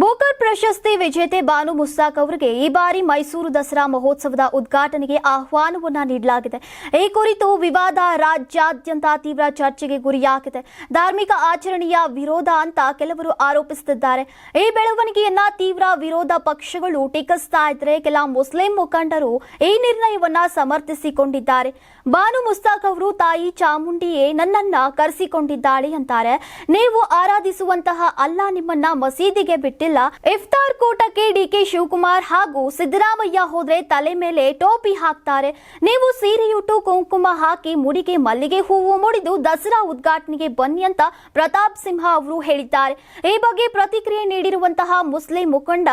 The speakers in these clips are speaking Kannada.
ಬೋಕರ್ ಪ್ರಶಸ್ತಿ ವಿಜೇತೆ ಬಾನು ಮುಸ್ತಾಕ್ ಅವರಿಗೆ ಈ ಬಾರಿ ಮೈಸೂರು ದಸರಾ ಮಹೋತ್ಸವದ ಉದ್ಘಾಟನೆಗೆ ಆಹ್ವಾನವನ್ನ ನೀಡಲಾಗಿದೆ. ಈ ಕುರಿತು ವಿವಾದ ರಾಜ್ಯಾದ್ಯಂತ ತೀವ್ರ ಚರ್ಚೆಗೆ ಗುರಿಯಾಗಿದೆ. ಧಾರ್ಮಿಕ ಆಚರಣೆಯ ವಿರೋಧ ಅಂತ ಕೆಲವರು ಆರೋಪಿಸುತ್ತಿದ್ದಾರೆ. ಈ ಬೆಳವಣಿಗೆಯನ್ನ ತೀವ್ರ ವಿರೋಧ ಪಕ್ಷಗಳು ಟೀಕಿಸ್ತಾ ಇದ್ರೆ ಕೆಲ ಮುಸ್ಲಿಂ ಮುಖಂಡರು ಈ ನಿರ್ಣಯವನ್ನ ಸಮರ್ಥಿಸಿಕೊಂಡಿದ್ದಾರೆ. ಬಾನು ಮುಸ್ತಾಕ್ ಅವರು, ತಾಯಿ ಚಾಮುಂಡಿಯೇ ನನ್ನನ್ನ ಕರೆಸಿಕೊಂಡಿದ್ದಾಳೆ ಅಂತಾರೆ. ನೀವು ಆರಾಧಿಸುವಂತಹ ಅಲ್ಲ ನಿಮ್ಮನ್ನ ಮಸೀದಿಗೆ ಬಿಟ್ಟಿಲ್ಲ. ಇಫ್ತಾರ್ ಕೂಟಕ್ಕೆ ಡಿಕೆ ಶಿವಕುಮಾರ್ ಹಾಗೂ ಸಿದ್ದರಾಮಯ್ಯ ಹೋದ್ರೆ ತಲೆ ಮೇಲೆ ಟೋಪಿ ಹಾಕ್ತಾರೆ. ನೀವು ಸೀರೆಯುಟ್ಟು ಕುಂಕುಮ ಹಾಕಿ ಮುಡಿಗೆ ಮಲ್ಲಿಗೆ ಹೂವು ಮುಡಿದು ದಸರಾ ಉದ್ಘಾಟನೆಗೆ ಬನ್ನಿ ಅಂತ ಪ್ರತಾಪ್ ಸಿಂಹ ಅವರು ಹೇಳಿದ್ದಾರೆ. ಈ ಬಗ್ಗೆ ಪ್ರತಿಕ್ರಿಯೆ ನೀಡಿರುವಂತಹ ಮುಸ್ಲಿಂ ಮುಖಂಡ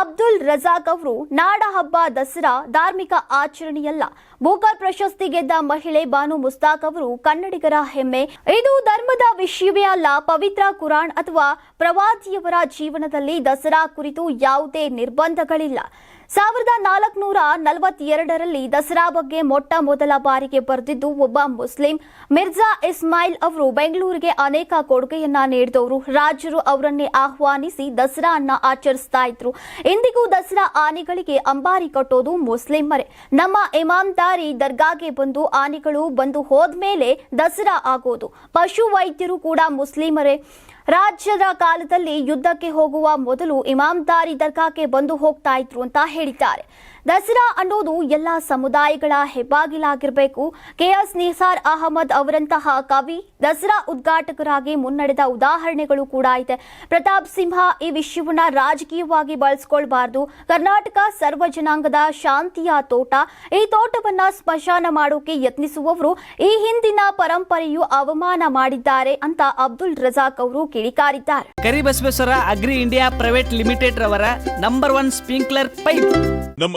ಅಬ್ದುಲ್ ರಜಾಕ್ ಅವರು, ನಾಡ ಹಬ್ಬ ದಸರಾ ಧಾರ್ಮಿಕ ಆಚರಣೆಯಲ್ಲ. ಬೋಕರ್ ಪ್ರಶಸ್ತಿ ಗೆದ್ದ ಮಹಿಳೆ ಬಾನು ಮುಸ್ತಾಕ್ ಅವರು ಕನ್ನಡಿಗರ ಹೆಮ್ಮೆ. ಇದು ಧರ್ಮದ ವಿಷಯವೇ ಅಲ್ಲ, ಪವಿತ್ರ ಕುರಾನ್ ಅಥವಾ ಪ್ರವಾದಿಯವರ ಜೀವನದಲ್ಲಿ ದಸರಾ ಕುರಿತು ಯಾವುದೇ ನಿರ್ಬಂಧಗಳಿಲ್ಲ. ಸಾವಿರದ ನಾಲ್ಕುನೂರ ನಲವತ್ತೆರಡರಲ್ಲಿ ದಸರಾ ಬಗ್ಗೆ ಮೊಟ್ಟ ಮೊದಲ ಬಾರಿಗೆ ಬರೆದಿದ್ದು ಒಬ್ಬ ಮುಸ್ಲಿಂ ಮಿರ್ಜಾ ಇಸ್ಮಾಯಿಲ್ ಅವರು ಬೆಂಗಳೂರಿಗೆ ಅನೇಕ ಕೊಡುಗೆಯನ್ನ ನೀಡಿದವರು. ರಾಜರು ಅವರನ್ನೇ ಆಹ್ವಾನಿಸಿ ದಸರಾ ಅನ್ನ ಆಚರಿಸ್ತಾ ಇದ್ರು. ಇಂದಿಗೂ ದಸರಾ ಆನೆಗಳಿಗೆ ಅಂಬಾರಿ ಕಟ್ಟೋದು ಮುಸ್ಲಿಮರೇ. ನಮ್ಮ ಇಮಾಮ್ದಾರಿ ದರ್ಗಾಗೆ ಬಂದು ಆನೆಗಳು ಬಂದು ಹೋದ್ಮೇಲೆ ದಸರಾ ಆಗೋದು. ಪಶು ವೈದ್ಯರು ಕೂಡ ಮುಸ್ಲಿಮರೇ. ರಾಜ್ಯದ ಕಾಲದಲ್ಲಿ ಯುದ್ಧಕ್ಕೆ ಹೋಗುವ ಮೊದಲು ಇಮಾಮ್ದಾರಿ ದರ್ಗಾಕ್ಕೆ ಬಂದು ಹೋಗ್ತಾ ಇದ್ರು ಅಂತ ಹೇಳಿದ್ದಾರೆ. ದಸರಾ ಅನ್ನೋದು ಎಲ್ಲ ಸಮುದಾಯಗಳ ಹೆಬ್ಬಾಗಿಲಾಗಿರಬೇಕು. ಕೆಎಸ್ ನಿಸಾರ್ ಅಹಮದ್ ಅವರಂತಹ ಕವಿ ದಸರಾ ಉದ್ಘಾಟಕರಾಗಿ ಮುನ್ನಡೆದ ಉದಾಹರಣೆಗಳು ಕೂಡ ಇದೆ. ಪ್ರತಾಪ್ ಸಿಂಹ ಈ ವಿಷಯವನ್ನ ರಾಜಕೀಯವಾಗಿ ಬಳಸ್ಕೊಳ್ಬಾರ್ದು. ಕರ್ನಾಟಕ ಸರ್ವ ಜನಾಂಗದ ಶಾಂತಿಯ ತೋಟ. ಈ ತೋಟವನ್ನ ಸ್ಮಶಾನ ಮಾಡೋಕೆ ಯತ್ನಿಸುವವರು ಈ ಹಿಂದಿನ ಪರಂಪರೆಯು ಅವಮಾನ ಮಾಡಿದ್ದಾರೆ ಅಂತ ಅಬ್ದುಲ್ ರಜಾಕ್ ಅವರು ಕಿಡಿಕಾರಿದ್ದಾರೆ. Karibasaveshwara agri India private limited ರವರ ನಂಬರ್ ಒನ್ ಸ್ಪ್ರಿಂಕ್ಲರ್ ಪೈಪ್. ನಮ್ಮ